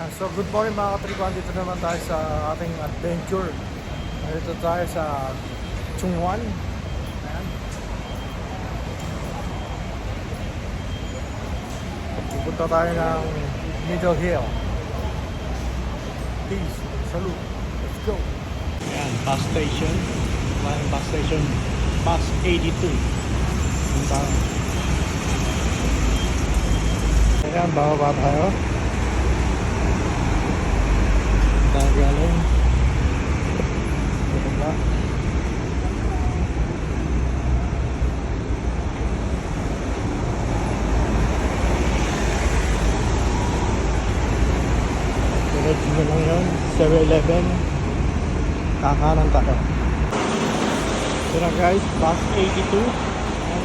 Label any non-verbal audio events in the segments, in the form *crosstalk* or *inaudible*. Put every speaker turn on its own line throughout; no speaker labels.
Ah, so good morning mga katribuan, dito naman tayo sa ating adventure. Dito tayo sa Chungwan. Ayan. Pupunta tayo ng Middle Hill. Peace, salute, let's go.
Ayan, bus station. Maraming bus station. Bus 82. Punta.
Ayan, bababa. Tayo
galing.
Baba.
Diretso na lang yun. 7-Eleven. Kakanan tayo. Ito na guys, bus 82. Ayan.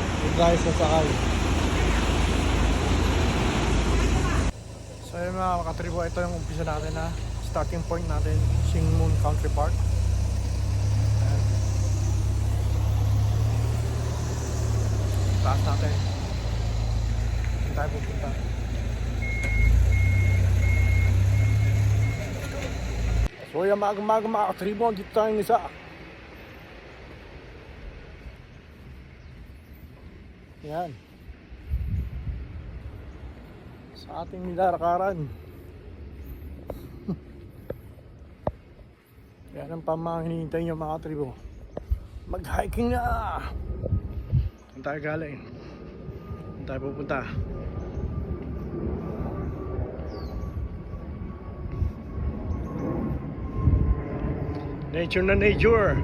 Ito tayo sasakay.
So yun mga katribo, ito yung umpisa natin na starting point natin, Shingmun Country Park. Taas natin. Saan tayo pupunta? Yung mga mga mga katribo, dito tayong isa. Yan. Sa ating nilalakaran. *laughs* Yan ang pamang hinihintay nyo mga tribo. Mag-hiking na! Saan tayo galing? Saan tayo pupunta? Nature na nature!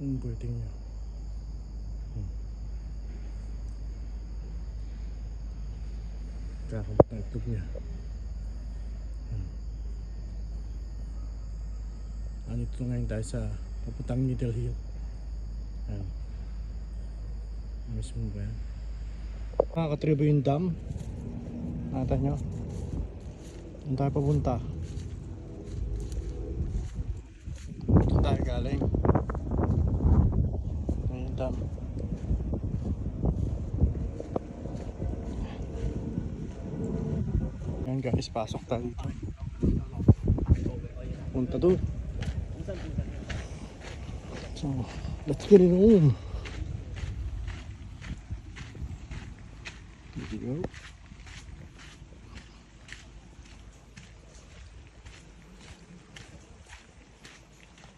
Ang. Hmm. Kakabot niya. Hmm. Andito ngayon tayo sa papuntang Middle Hill. Ayan. Mismo ba yan? Mga katribo yung dam. Nakita nyo? Saan tayo papunta? Saan tayo galing? Ang dam. Ayan guys, pasok tayo dito. Punta doon. So, let's get it on. Go.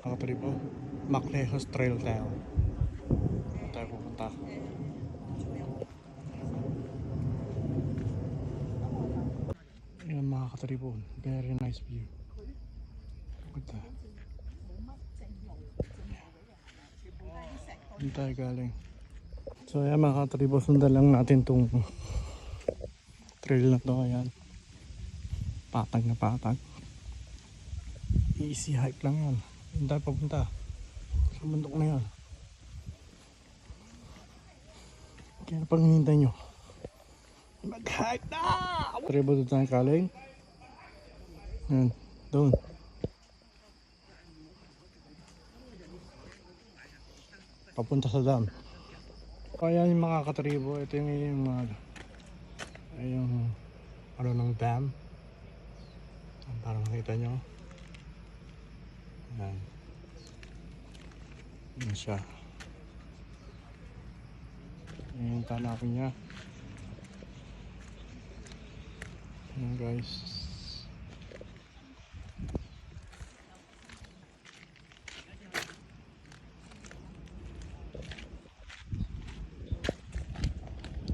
Mga tribo, Maclehos Trail tayo. Tayo pupunta? Ayan mga katribo, very nice view. Look at that. Saan tayo galing? So ayan mga katribo, sundan lang natin tong trail na to. Ayan. Patag na patag. Easy hike lang yan. Tayo papunta? Sa bundok na yan. Kaya pang hinihintay nyo. Mag-hike na! Tribo doon tayo kaling. Yan. Doon. Papunta sa dam. Kaya yung mga katribo, ito yung mga ay yung ano ng dam. Para makita nyo. Yan. Yan siya. Yan yung tanapin niya. Yan guys.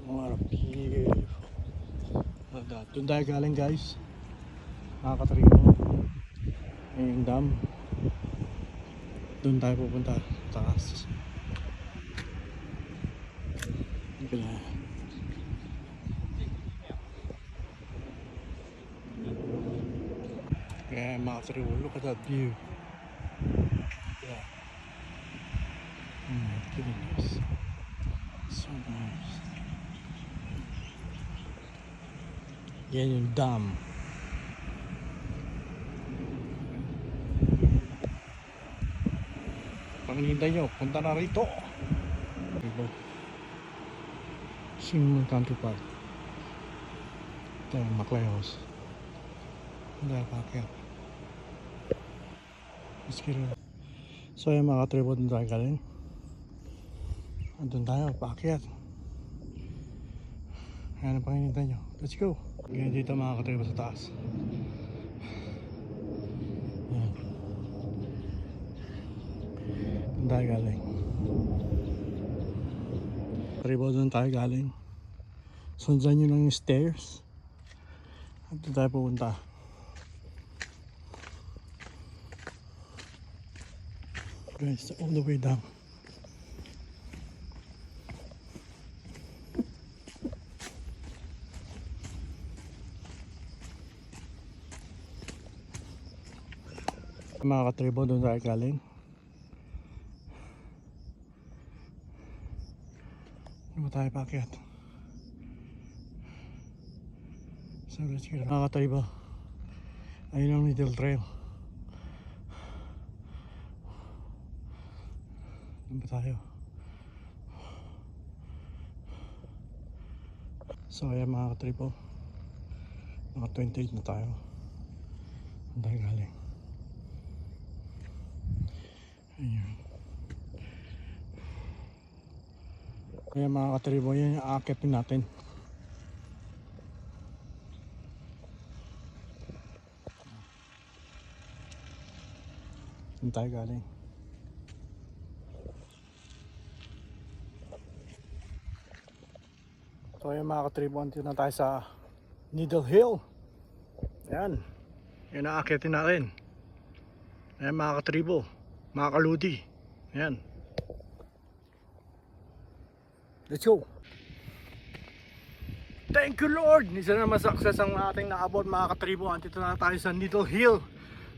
What a. That. Doon tayo galing guys. Nakakatribo. Ayun yung dam. Doon tayo pupunta. Taas. That. Yeah, mga katribo. Look at that view. Yeah. Oh my goodness. So nice. Yan yung dam. pang hinihintay nyo? Punta na rito. Rito. Singman Country Park. Ito yung pakyat. Let's get it. So yung mga tribo doon tayo galing. Andun tayo, paakyat. Ayan ang panginintay nyo. Let's go. Ganyan dito mga katribo sa taas. Ayan. Doon tayo galing. Tribo doon tayo galing. Sundan nyo lang yung stairs. At doon tayo pupunta. Guys, all the way down. Mga katribo, doon tayo galing. Ba tayo pakyat? So let's get. Mga katribo, ayun ang middle trail. Doon ba tayo? So ayan mga katribo, mga 28 na tayo. Doon tayo galing. Ayan. Kaya mga katribo, yan yung aakitin natin. Saan tayo galing? So ayan mga katribo, andito na tayo sa Needle Hill. Ayan. Yan ang aakitin natin. Ayan mga katribo, mga kaludi. Ayan. Let's go. Thank you Lord! Isa na success ang ating naabot mga katribo. Andito na tayo sa Needle Hill,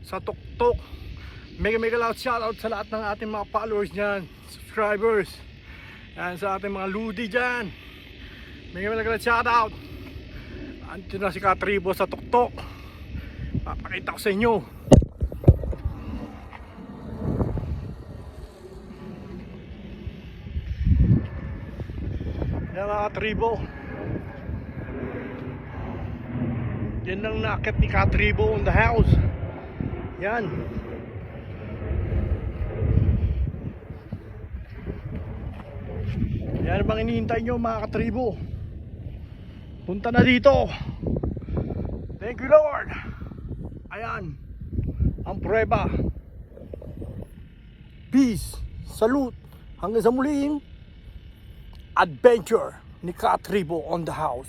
sa Tuktok. Mega mega loud shoutout sa lahat ng ating mga followers dyan, subscribers. Yan sa ating mga ludi dyan. Mega mega loud shoutout. Andito na si Katribo sa Tuktok. Papakita ko sa inyo. Yan mga katribo. Yan ang nakit ni Katribo on the house. Yan. Yan bang inihintay nyo mga katribo? Punta na dito. Thank you Lord. Ayan. Ang prueba. Peace. Salute. Hanggang sa muling adventure ni Katribo on the house.